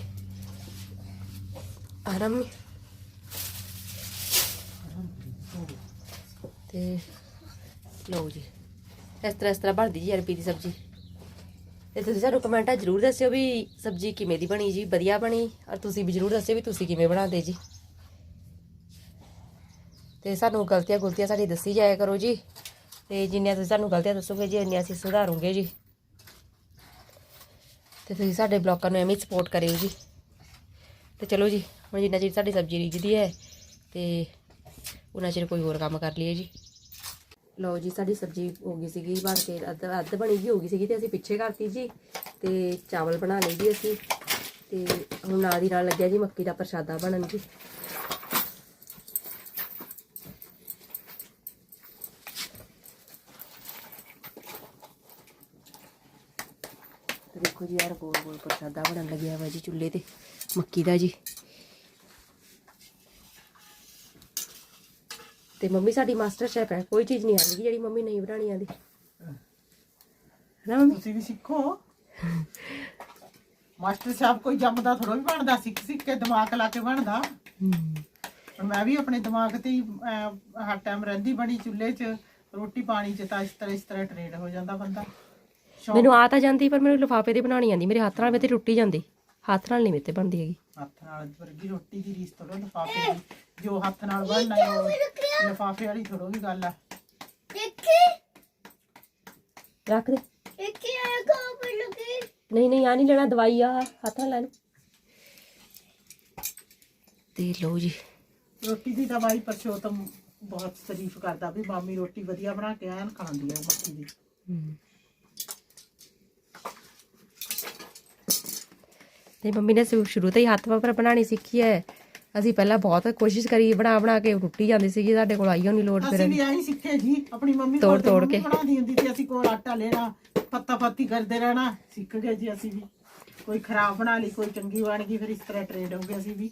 ਆਰਾਮ ਤੇ ਲਓ ਜੀ, ਇਸ ਤਰ੍ਹਾਂ ਇਸ ਤਰ੍ਹਾਂ ਬਣਦੀ ਜੀ ਅਰਬੀ ਦੀ ਸਬਜ਼ੀ। ਤੇ ਤੁਸੀਂ ਸਾਨੂੰ ਕਮੈਂਟਾਂ ਜ਼ਰੂਰ ਦੱਸਿਓ ਵੀ ਸਬਜ਼ੀ ਕਿਵੇਂ ਦੀ ਬਣੀ ਜੀ, ਵਧੀਆ ਬਣੀ, ਔਰ ਤੁਸੀਂ ਵੀ ਜ਼ਰੂਰ ਦੱਸਿਓ ਵੀ ਤੁਸੀਂ ਕਿਵੇਂ ਬਣਾਉਂਦੇ ਜੀ। ਤੇ ਸਾਨੂੰ ਗਲਤੀਆਂ ਗੁਲਤੀਆਂ ਸਾਡੀ ਦੱਸੀ ਜਾਇਆ ਕਰੋ ਜੀ। ਤੇ ਜਿੰਨੀਆਂ ਤੁਸੀਂ ਸਾਨੂੰ ਗਲਤੀਆਂ ਦੱਸੋਗੇ ਜੀ, ਇੰਨੀਆਂ ਅਸੀਂ ਸੁਧਾਰੂਗੇ ਜੀ। ਤੇ ਤੁਸੀਂ ਸਾਡੇ ਬਲੌਗਾਂ ਨੂੰ ਐਵੇਂ ਹੀ ਸਪੋਰਟ ਕਰਿਓ ਜੀ। ਤੇ ਚਲੋ ਜੀ, ਹੁਣ ਜਿੰਨਾ ਚਿਰ ਸਾਡੀ ਸਬਜ਼ੀ ਰਿੱਝਦੀ ਹੈ, ਤੇ ਉਹਨਾਂ ਚਿਰ ਕੋਈ ਹੋਰ ਕੰਮ ਕਰ ਲਈਏ ਜੀ। ਲਓ ਜੀ, ਸਾਡੀ ਸਬਜ਼ੀ ਹੋ ਗਈ ਸੀਗੀ, ਬਣ ਕੇ ਅੱਧ ਅੱਧ ਬਣੀ ਗਈ ਹੋ ਗਈ ਸੀਗੀ ਤੇ ਅਸੀਂ ਪਿੱਛੇ ਕਰਤੀ ਜੀ ਤੇ ਚਾਵਲ ਬਣਾ ਲਏ ਜੀ ਅਸੀਂ ਤੇ ਹੁਣ ਨਾਲ ਦੀ ਨਾਲ ਲੱਗਿਆ ਜੀ ਮੱਕੀ ਦਾ ਪ੍ਰਸ਼ਾਦਾ ਬਣਨ ਜੀ। ਦੇਖੋ ਜੀ ਯਾਰ ਗੋਲ ਗੋਲ ਪ੍ਰਸ਼ਾਦਾ ਬਣਨ ਲੱਗਿਆ ਵਾ ਜੀ ਚੁੱਲ੍ਹੇ ਤੇ, ਮੱਕੀ ਦਾ ਜੀ। ਤੇ ਮੰਮੀ ਸਾਡੀ ਮਾਸਟਰ ਸ਼ੈਫ ਹੈ ਕੋਈ ਚੀਜ਼ ਨਹੀਂ ਆਉਂਦੀ ਜਿਹੜੀ ਮੰਮੀ ਨਹੀਂ ਬਣਾਣੀ ਆਉਂਦੀ। ਨਾ ਮੰਮੀ? ਤੁਸੀਂ ਵੀ ਸਿੱਖੋ। ਮਾਸਟਰ ਸਾਹਿਬ ਕੋਈ ਜੰਮਦਾ ਥੋੜਾ ਵੀ ਬਣਦਾ ਸਿੱਖ ਸਿੱਖ ਕੇ ਦਿਮਾਗ ਲਾ ਕੇ ਬਣਦਾ। ਹੁਣ ਮੈਂ ਵੀ ਆਪਣੇ ਦਿਮਾਗ ਤੇ ਹੀ ਅਹ, ਹਰ ਟਾਈਮ ਰਹਿੰਦੀ ਬਣੀ ਚੁੱਲ੍ਹੇ 'ਚ ਰੋਟੀ ਪਾਣੀ 'ਚ ਤਾਂ ਇਸ ਤਰ੍ਹਾਂ ਇਸ ਤਰ੍ਹਾਂ ਟ੍ਰੇਡ ਹੋ ਜਾਂਦਾ ਬੰਦਾ। ਸ਼ੌਕ ਮੈਨੂੰ ਆ ਤਾਂ ਜਾਂਦੀ ਪਰ ਮੈਨੂੰ ਲਿਫਾਫੇ ਤੇ ਬਣਾਣੀ ਆਉਂਦੀ ਮੇਰੇ ਹੱਥ ਨਾਲ ਮੇਰੇ ਤੇ ਟੁੱਟੀ ਜਾਂਦੀ। ਹੱਥ ਨਾਲ ਨਹੀਂ ਮੇਰੇ ਤੇ ਬਣਦੀ ਹੈਗੀ। ਹੱਥ ਨਾਲ ਵਰਗੀ ਰੋਟੀ ਦੀ ਰੀਸ ਥੋੜੋ ਲਿਫਾਫੇ ਦੀ। ਜੋ ਹੱਥ ਨਾਲ ਬਣਨਾ ਹੈ ਉਹ ਲਿਫਾਫੇ ਵਾਲੀ ਥੋੜੋ ਵੀ ਗੱਲ ਆ। ਦੇਖੀ? ਰੱਖ ਦੇ। ਦੇਖੀ ਆ ਕੋ ਬਲੂਗੀ ਨਹੀਂ ਨਹੀਂ ਆ ਨਹੀਂ ਲੈਣਾ ਦਵਾਈ ਆ ਹੱਥ ਨਾਲ ਲੈ ਲਓ। ਤੇ ਲਓ ਜੀ। ਰੋਟੀ ਦੀ ਬਾਈ ਪਰਸ਼ੋਤਮ ਬਹੁਤ ਤਾਰੀਫ ਕਰਦਾ ਵੀ ਮਾਮੀ ਰੋਟੀ ਵਧੀਆ ਬਣਾ ਕੇ ਐਨ ਖਾਂਦੀ ਆ ਮੱਕੀ ਦੀ। ਤੇ ਮੰਮੀ ਨੇ ਸ਼ੁਰੂ ਤੋਂ ਹੀ ਹੱਥ ਪਰ ਬਣਾਣੀ ਸਿੱਖੀ ਹੈ। ਅਸੀਂ ਪਹਿਲਾਂ ਬਹੁਤ ਕੋਸ਼ਿਸ਼ ਕਰੀ ਬਣਾ ਬਣਾ ਕੇ ਟੁੱਟੀ ਜਾਂਦੀ ਸੀਗੀ ਸਾਡੇ ਕੋਲ ਆਈਓ ਨਹੀਂ ਲੋੜ ਫਿਰ ਅਸੀਂ ਵੀ ਆਹੀ ਸਿੱਖੇ ਜੀ ਆਪਣੀ ਮੰਮੀ ਤੋੜ- ਤੋੜ ਕੇ। ਬਣਾਉਂਦੀ ਹੁੰਦੀ ਸੀ ਅਸੀਂ ਕੋਲ ਆਟਾ ਲੈਣਾ ਪੱਤਾ ਪੱਤੀ ਕਰਦੇ ਰਹਿਣਾ ਸਿੱਖ ਗਏ ਜੀ ਅਸੀਂ ਵੀ। ਕੋਈ ਖਰਾਬ ਬਣਾ ਲਈ ਕੋਈ ਚੰਗੀ ਬਣ ਗਈ ਫਿਰ ਇਸ ਤਰ੍ਹਾਂ ਟ੍ਰੇਡ ਹੋ ਗਿਆ ਅਸੀਂ ਵੀ।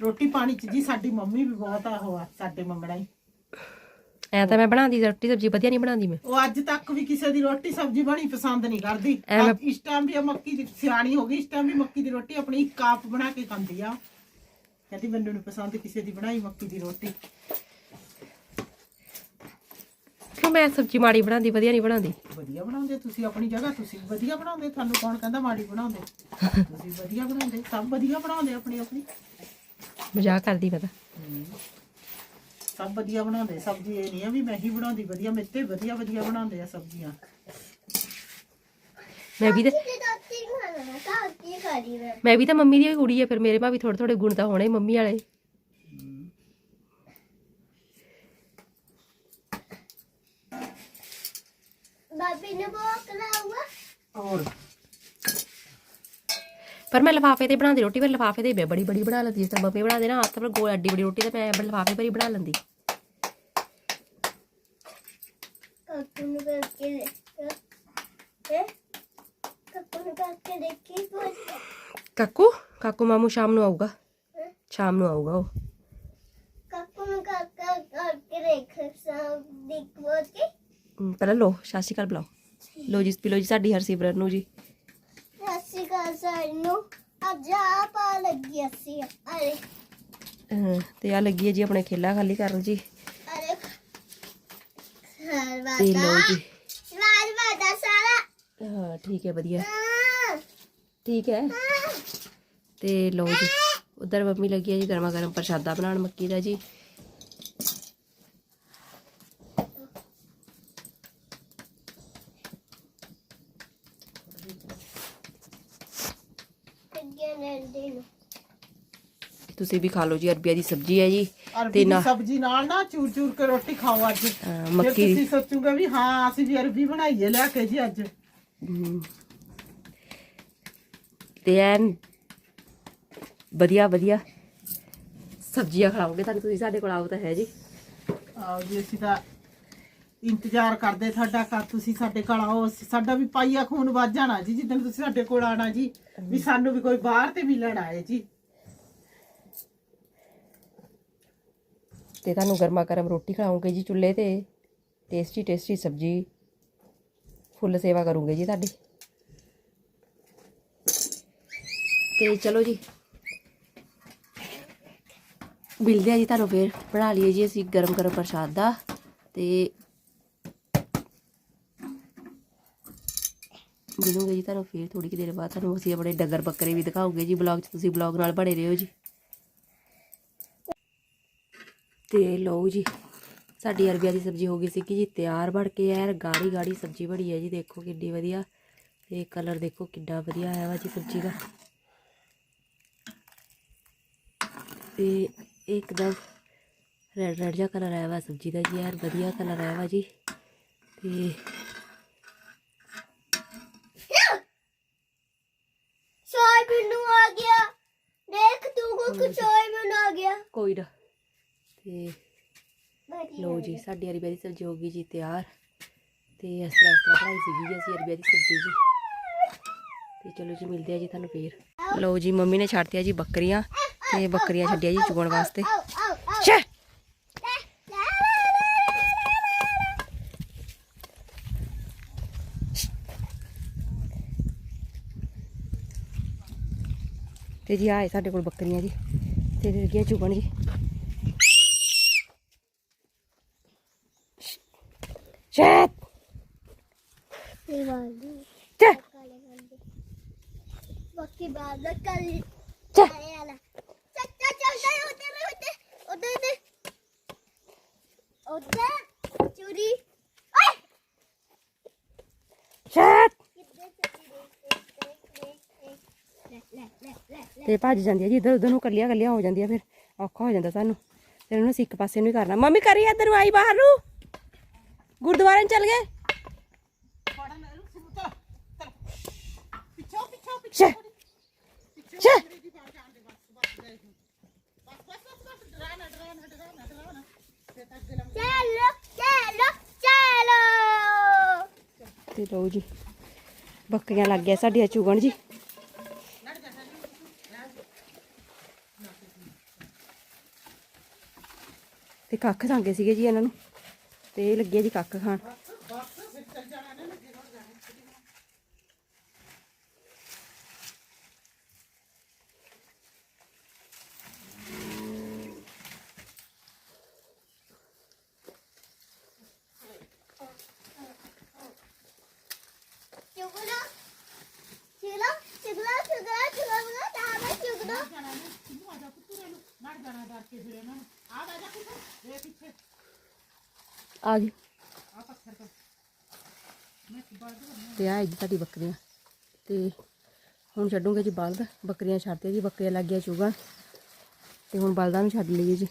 ਰੋਟੀ ਪਾਣੀ ਚ ਜੀ ਸਾਡੀ ਮੰਮੀ ਵੀ ਬਹੁਤ ਆ ਉਹ ਆ ਸਾਡੇ ਮੰਗਣਾ ਹੀ। ਐ ਤਾਂ ਮੈਂ ਬਣਾਉਂਦੀ ਰੋਟੀ ਸਬਜ਼ੀ ਵਧੀਆ ਨਹੀਂ ਬਣਾਉਂਦੀ ਮੈਂ। ਉਹ ਅੱਜ ਤੱਕ ਵੀ ਕਿਸੇ ਦੀ ਰੋਟੀ ਸਬਜ਼ੀ ਬਣੀ ਪਸੰਦ ਨਹੀਂ ਕਰਦੀ। ਅੱਜ ਇਸ ਟਾਈਮ ਵੀ ਇਹ ਮੱਕੀ ਦੀ ਸਿਆਣੀ ਹੋ ਗਈ ਇਸ ਟਾਈਮ ਵੀ ਮੱਕੀ ਦੀ ਰੋਟੀ ਆਪਣੀ ਇੱਕ ਕਾਪ ਬਣਾ ਕੇ ਖਾਂਦੀ ਆ। ਕਹਿੰਦੀ ਮੈਨੂੰ ਨਹੀਂ ਪਸੰਦ ਕਿਸੇ ਦੀ ਬਣਾਈ ਮੱਕੀ ਦੀ ਰੋਟੀ। ਕਿਉਂ ਮੈਂ ਸਬਜ਼ੀ ਮਾੜੀ ਬਣਾਉਂਦੀ ਵਧੀਆ ਨਹੀਂ ਬਣਾਉਂਦੀ? ਵਧੀਆ ਬਣਾਉਂਦੇ ਤੁਸੀਂ ਆਪਣੀ ਜਗ੍ਹਾ ਤੁਸੀਂ ਵਧੀਆ ਬਣਾਉਂਦੇ ਤੁਹਾਨੂੰ ਕੌਣ ਕਹਿੰਦਾ ਮਾੜੀ ਬਣਾਉਂਦੇ? ਤੁਸੀਂ ਵਧੀਆ ਬਣਾਉਂਦੇ ਸਭ ਵਧੀਆ ਬਣਾਉਂਦੇ ਆਪਣੀ ਆਪਣੀ। ਮਜ਼ਾਕ ਕਰਦੀ ਮੈਂ ਤਾਂ। ਸਭ ਵਧੀਆ ਬਣਾਉਂਦੇ ਸਬਜ਼ੀ ਇਹ ਨਹੀਂ ਆ ਵੀ ਮੈਂ ਹੀ ਬਣਾਉਂਦੀ ਵਧੀਆ ਮੇਤੇ ਵਧੀਆ ਵਧੀਆ ਬਣਾਉਂਦੇ ਆ ਸਬਜ਼ੀਆਂ। ਮੈਂ ਵੀ ਤੇ ਦਾਤੀ ਖਾਣਾ ਮੈਂ। ਮੈਂ ਵੀ ਤਾਂ ਮੰਮੀ ਦੀ ਕੁੜੀ ਹੈ ਫਿਰ ਮੇਰੇ ਮਾ ਵੀ ਥੋੜੇ ਥੋੜੇ ਗੁਣ ਤਾਂ ਹੋਣੇ ਮੰਮੀ ਵਾਲੇ। ਬਾਬੀ ਨੇ ਬੋਕ ਲਾਉਗਾ ਹੋਰ? ਪਰ ਮੈਂ ਲਫਾਫੇ ਤੇ ਬਣਾਉਂਦੀ ਰੋਟੀ ਪਰ ਲਫਾਫੇ ਤੇ ਬੜੀ ਬੜੀ ਬਣਾ ਲੈਂਦੀ ਜਿਸ ਤਰ੍ਹਾਂ ਮੰਮੀ ਬਣਾਉਂਦੇ ਨਾ ਹੱਥ ਪਰ ਗੋਲ ਐਡੀ ਬੜੀ ਰੋਟੀ ਤੇ ਮੈਂ ਲਫਾਫੇ ਪਰ ਹੀ ਬਣਾ ਲੈਂਦੀ। ਕਾਕੂ ਦੇਖੀ ਕੋਈ ਮਾਮੂ ਸ਼ਾਮ ਨੂੰ ਆਊਗਾ ਸ਼ਾਮ ਨੂੰ ਆਊਗਾ ਉਹ ਕਾਕੂ ਨੂੰ ਕਾਕਾ ਕਰਕੇ ਦੇਖ ਸਭ ਦੇਖ ਕੇ ਪਹਿਲਾਂ ਲੋ ਸਤਿ ਸ਼੍ਰੀ ਅਕਾਲ ਬੁਲਾਓ ਲੋ ਜੀ ਪਿਲੋ ਜੀ ਸਾਡੀ ਹਰਸਿਮਰਨ ਨੂੰ ਜੀ ਸਸੀ ਕਾ ਸਾਨੂੰ ਅੱਜ ਆ ਪਾ ਲੱਗੀ ਅਸੀਂ ਅਰੇ ਤੇ ਆ ਲੱਗੀ ਹੈ ਜੀ ਆਪਣੇ ਖੇਲਾ ਖਾਲੀ ਕਰਨ ਜੀ ਤੇ ਲੋ ਵਾਦਾ ਜੀ। ਵਾਰ ਵਾਦਾ ਸਾਰਾ। ਹਾਂ ਠੀਕ ਹੈ ਵਧੀਆ। ਠੀਕ ਹੈ। ਤੇ ਲੋ ਜੀ ਉਧਰ ਮੰਮੀ ਲੱਗੀ ਹੈ ਜੀ ਗਰਮਾ ਗਰਮ ਪ੍ਰਸ਼ਾਦਾ ਬਣਾਉਣ ਮੱਕੀ ਦਾ ਜੀ। ਦੇ ਤੁਸੀਂ ਵੀ ਖਾ ਲਓ ਜੀ ਅਰਬੀਆ ਦੀ ਸਬਜ਼ੀ ਹੈ ਜੀ। ਅਰਬੀ ਦੀ ਸਬਜ਼ੀ ਨਾਲ ਨਾ ਚੂਰ ਚੂਰ ਕੇ ਰੋਟੀ ਖਾਓ ਅੱਜ। ਮੱਕੀ ਤੁਸੀਂ ਸੋਚੋਗੇ ਵੀ ਹਾਂ ਅਸੀਂ ਵੀ ਅਰਬੀ ਬਣਾਈਏ ਲਿਆ ਕੇ ਜੀ ਅੱਜ। ਤੇ ਐਨ ਵਧੀਆ ਵਧੀਆ। ਸਬਜ਼ੀਆਂ ਖਿਲਾਓਗੇ ਤਾਂ ਤੁਸੀਂ ਸਾਡੇ ਕੋਲ ਆਓ ਤਾਂ ਹੈ ਜੀ। ਆਓ ਜੀ ਅਸੀਂ ਤਾਂ ਇੰਤਜ਼ਾਰ ਕਰਦੇ ਸਾਡਾ ਕਾ ਤੁਸੀਂ ਸਾਡੇ ਕੋਲ ਆਓ ਸਾਡਾ ਵੀ ਪਾਈਆ ਖੂਨ ਵੱਜ ਜਾਣਾ ਜੀ ਜਿੱਦਣ ਤੁਸੀਂ ਸਾਡੇ ਕੋਲ ਆਣਾ ਜੀ ਵੀ ਸਾਨੂੰ ਵੀ ਕੋਈ ਬਾਹਰ ਤੇ ਮਿਲਣ ਆਏ ਜੀ। ਤੇ ਤੁਹਾਨੂੰ ਗਰਮਾ ਗਰਮ ਰੋਟੀ ਖਿਲਾਉਂਗੇ ਜੀ ਚੁੱਲ੍ਹੇ ਤੇ। ਟੇਸਟੀ ਟੇਸਟੀ ਸਬਜ਼ੀ। ਫੁੱਲ ਸੇਵਾ ਕਰੂੰਗੇ ਜੀ ਤੁਹਾਡੀ। ਤੇ ਚਲੋ ਜੀ। ਮਿਲਦੇ ਆ ਜੀ ਤੁਹਾਨੂੰ ਫੇਰ। ਬਣਾ ਲਈਏ ਜੀ ਅਸੀਂ ਗਰਮ ਗਰਮ ਪ੍ਰਸ਼ਾਦ ਦਾ। ਤੇ ਮਿਲੂਗੇ ਜੀ ਤੁਹਾਨੂੰ ਫੇਰ। ਥੋੜੀ ਕਿ ਦੇਰ ਬਾਅਦ ਤੁਹਾਨੂੰ ਅਸੀਂ ਆਪਣੇ ਡੰਗਰ ਬੱਕਰੇ ਵੀ ਦਿਖਾਉਂਗੇ ਜੀ। ਬਲੌਗ 'ਚ ਤੁਸੀਂ ਬਲੌਗ ਨਾਲ ਬਣੇ ਰਹੋ ਜੀ। ਤੇ ਲਓ ਜੀ ਸਾਡੀ ਅਰਬੀਆਂ ਦੀ ਸਬਜ਼ੀ ਹੋ ਗਈ ਸੀ ਕਿ ਜੀ ਤਿਆਰ ਬਣ ਕੇ ਯਾਰ ਗਾੜੀ ਗਾੜੀ ਸਬਜ਼ੀ ਬਣੀ ਹੈ ਜੀ ਦੇਖੋ ਕਿੰਨੀ ਵਧੀਆ ਤੇ ਕਲਰ ਦੇਖੋ ਕਿੰਨਾ ਵਧੀਆ ਆਇਆ ਵਾ ਜੀ ਸਬਜ਼ੀ ਦਾ। ਤੇ ਇੱਕਦਮ ਰੈਡ ਰੈਡ ਜਿਹਾ ਕਲਰ ਆਇਆ ਵਾ ਸਬਜ਼ੀ ਦਾ ਜੀ ਯਾਰ ਵਧੀਆ ਕਲਰ ਆਇਆ ਵਾ ਜੀ। ਤੇ ਸ਼ਾਇ ਮੈਨੂੰ ਆ ਗਿਆ। ਦੇਖ ਤੂੰ ਕੋ ਸ਼ਾਇ ਮੈਨੂੰ ਆ ਗਿਆ। ਕੋਈ ਨਾ। ਤੇ ਲਓ ਜੀ ਸਾਡੀ ਅਰਬੀਆਂ ਦੀ ਸਬਜ਼ੀ ਹੋ ਗਈ ਜੀ ਤਿਆਰ। ਤੇ ਇਸ ਤਰ੍ਹਾਂ ਇਸ ਤਰ੍ਹਾਂ ਬਣਾਈ ਸੀਗੀ ਜੀ ਅਸੀਂ ਅਰਬੀਆਂ ਦੀ ਸਬਜ਼ੀ ਜੀ। ਤੇ ਚਲੋ ਜੀ ਮਿਲਦੇ ਆ ਜੀ ਤੁਹਾਨੂੰ ਫੇਰ। ਲਓ ਜੀ ਮੰਮੀ ਨੇ ਛੱਡਤੀਆਂ ਜੀ ਬੱਕਰੀਆਂ ਤੇ ਬੱਕਰੀਆਂ ਛੱਡਿਆ ਜੀ ਚੁਗਣ ਵਾਸਤੇ। ਤੇ ਜੀ ਆਏ ਸਾਡੇ ਕੋਲ ਬੱਕਰੀਆਂ ਜੀ। ਤੇ ਲੱਗੀਆਂ ਚੁਗਣ ਜੀ। ਬਾਕੀ ਬਾਅਦ ਕੱਲ ਉਧਰ ਉਧਰ ਉਧਰ ਉਧਰ ਚੋਰੀ ਓਏ ਲੈ ਲੈ ਲੈ ਲੈ ਤੇ ਭੱਜ ਜਾਂਦੀ ਹੈ ਜੀ ਇੱਧਰ ਉੱਧਰ ਨੂੰ ਕੱਲੀਆਂ ਕੱਲੀਆਂ ਹੋ ਜਾਂਦੀਆਂ ਫਿਰ। ਔਖਾ ਹੋ ਜਾਂਦਾ ਸਾਨੂੰ। ਤੇ ਉਹਨੂੰ ਅਸੀਂ ਇੱਕ ਪਾਸੇ ਨੂੰ ਹੀ ਕਰਨਾ। ਮੰਮੀ ਕਰੀ ਇੱਧਰ ਨੂੰ ਆਈ ਬਾਹਰ ਨੂੰ। ਗੁਰਦੁਆਰੇ ਚੱਲ ਗਏ? ਛੇ। ਛੇ। ਚਲੋ ਚਲੋ ਚਲੋ। ਤੇ ਲਓ ਜੀ ਬੱਕਰੀਆਂ ਲੱਗ ਗਿਆ ਸਾਡੀਆਂ ਚੁਗਣ ਜੀ। ਤੇ ਕੱਖ ਸੰਗੇ ਸੀਗੇ ਜੀ ਇਹਨਾਂ ਨੂੰ। ਤੇ ਇਹ ਲੱਗੇ ਜੀ ਕੱਖ ਖਾਣ ਚੁਗਲਾ ਚੁਗਲਾ ਚੁਗਲਾ ਚੁਗਲਾ ਚੁਗਲਾ ਤਾਵਾ ਚੁਗਲਾ ਜਾਣਾ ਨੇ ਕਿੰਨੂੰ ਆ ਜਾ ਪੁੱਤਰੇ ਨੂੰ ਨੜ ਜਾਣਾ ਡਰ ਕੇ ਫਿਰ ਇਹਨਾਂ ਨੂੰ ਆ ਜਾ ਜਾ ਪਿੱਛੇ ਇਹ ਪਿੱਛੇ ਆ ਗਈ। ਆ ਪੱਥਰ ਤੇ ਆ ਜੀ ਸਾਡੀ ਬੱਕਰੀਆਂ। ਤੇ ਹੁਣ ਛੱਡੂਗੇ ਜੀ ਬਲਦ। ਬੱਕਰੀਆਂ ਛੱਡਦੇ ਜੀ, ਬੱਕਰੀਆਂ ਲੱਗ ਗਿਆ ਚੂਗਾ ਤੇ ਹੁਣ ਬਲਦਾਂ ਨੂੰ ਛੱਡ ਲਈਏ ਜੀ।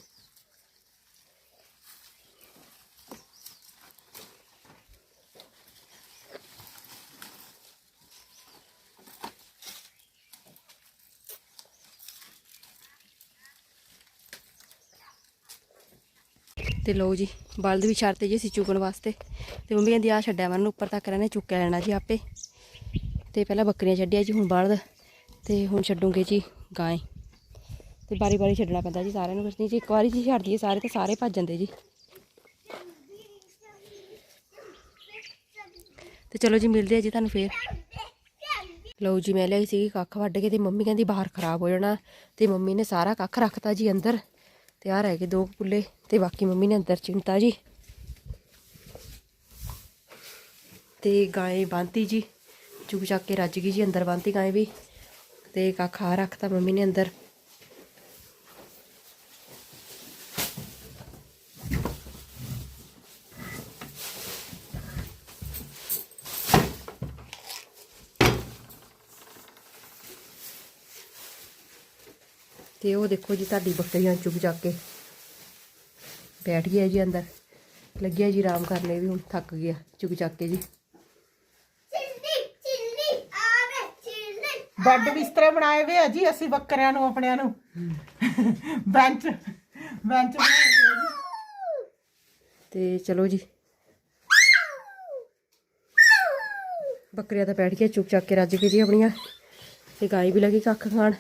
ਤੇ ਲਓ ਜੀ, ਬਲਦ ਵੀ ਛੱਡਤੇ ਜੀ ਅਸੀਂ ਚੁਗਣ ਵਾਸਤੇ। ਤੇ ਮੰਮੀ ਕਹਿੰਦੀ ਆ ਛੱਡਿਆ ਮੈਨੂੰ ਉੱਪਰ ਤੱਕ ਰਹਿਣੇ ਚੁੱਕਿਆ ਲੈਣਾ ਜੀ ਆਪੇ। ਤੇ ਪਹਿਲਾਂ ਬੱਕਰੀਆਂ ਛੱਡਿਆ ਜੀ, ਹੁਣ ਬਲਦ। ਤੇ ਹੁਣ ਛੱਡੂਗੇ ਜੀ ਗਾਂ ਤੇ ਬਾਰੀ ਬਾਰੀ ਛੱਡਣਾ ਪੈਂਦਾ ਜੀ ਸਾਰਿਆਂ ਨੂੰ ਕੁਛ ਨਹੀਂ ਜੀ ਇੱਕ ਵਾਰੀ ਜੀ ਛੱਡ ਦਈਏ ਸਾਰੇ ਤਾਂ ਸਾਰੇ ਭੱਜ ਜਾਂਦੇ ਜੀ। ਤੇ ਚਲੋ ਜੀ, ਮਿਲਦੇ ਆ ਜੀ ਤੁਹਾਨੂੰ ਫੇਰ। ਲਓ ਜੀ, ਮੈਂ ਲਿਆਈ ਸੀਗੀ ਕੱਖ ਵੱਢ ਕੇ ਤੇ ਮੰਮੀ ਕਹਿੰਦੀ ਬਾਹਰ ਖਰਾਬ ਹੋ ਜਾਣਾ। ਤੇ ਮੰਮੀ ਨੇ ਸਾਰਾ ਕੱਖ ਰੱਖਤਾ ਜੀ ਅੰਦਰ। ਤੇ ਆ ਰਹਿ ਗਏ ਦੋ ਪੁੱਲੇ ਤੇ ਬਾਕੀ ਮੰਮੀ ਨੇ ਅੰਦਰ ਚਿੰਤਾ ਜੀ। ਤੇ ਗਾਏ ਬੰਨਤੀ ਜੀ ਚੁੱਕ ਚੱਕ ਕੇ ਰੱਜ ਗਈ ਜੀ ਅੰਦਰ ਬੰਨਤੀ ਗਾਂ ਵੀ। ਤੇ ਕੱਖ ਆ ਰੱਖਤਾ ਮੰਮੀ ਨੇ ਅੰਦਰ। ਤੇ ਉਹ ਦੇਖੋ ਜੀ ਤੁਹਾਡੀ ਬੱਕਰੀਆਂ ਚੁੱਗ ਚੱਕ ਕੇ ਬੈਠ ਗਿਆ ਜੀ ਅੰਦਰ। ਲੱਗਿਆ ਜੀ ਆਰਾਮ ਕਰਨੇ ਵੀ ਹੁਣ ਥੱਕ ਗਿਆ ਚੁੱਗ ਚੱਕ ਕੇ ਜੀ। ਬੈੱਡ ਬਿਸਤਰੇ ਬਣਾਏ ਵੇ ਆ ਜੀ ਅਸੀਂ ਬੱਕਰਿਆਂ ਨੂੰ ਆਪਣਿਆਂ ਨੂੰ। ਬੈਂਚ ਬੈਂਚ ਬਣਾਏ ਤੇ ਚਲੋ ਜੀ। ਬੱਕਰੀਆਂ ਤਾਂ ਬੈਠ ਗਿਆ ਚੁੱਕ ਚੱਕ ਕੇ ਰੱਜ ਕੇ ਜੀ ਆਪਣੀਆਂ। ਤੇ ਗਾਈ ਵੀ ਲੱਗੀ ਕੱਖ ਖਾਣ।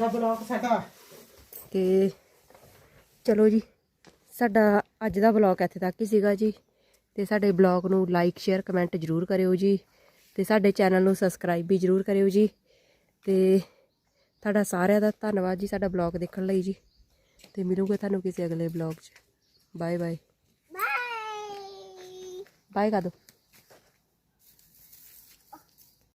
ਦਾ ਬਲੌਗ ਸਾਡਾ। ਤੇ ਚਲੋ ਜੀ ਸਾਡਾ ਅੱਜ ਦਾ ਵਲੌਗ ਇੱਥੇ ਤੱਕ ਹੀ ਸੀਗਾ ਜੀ। ਤੇ ਸਾਡੇ ਵਲੌਗ ਨੂੰ ਲਾਈਕ ਸ਼ੇਅਰ ਕਮੈਂਟ ਜਰੂਰ ਕਰਿਓ ਜੀ। ਤੇ ਸਾਡੇ ਚੈਨਲ ਨੂੰ ਸਬਸਕ੍ਰਾਈਬ ਵੀ ਜਰੂਰ ਕਰਿਓ ਜੀ। ਤੇ ਤੁਹਾਡਾ ਸਾਰਿਆਂ ਦਾ ਧੰਨਵਾਦ ਜੀ ਸਾਡਾ ਵਲੌਗ ਦੇਖਣ ਲਈ ਜੀ। ਤੇ ਮਿਲੂਗੇ ਤੁਹਾਨੂੰ ਕਿਸੇ ਅਗਲੇ ਵਲੌਗ 'ਚ। ਬਾਏ ਬਾਏ ਬਾਏ ਬਾਏ ਕਰ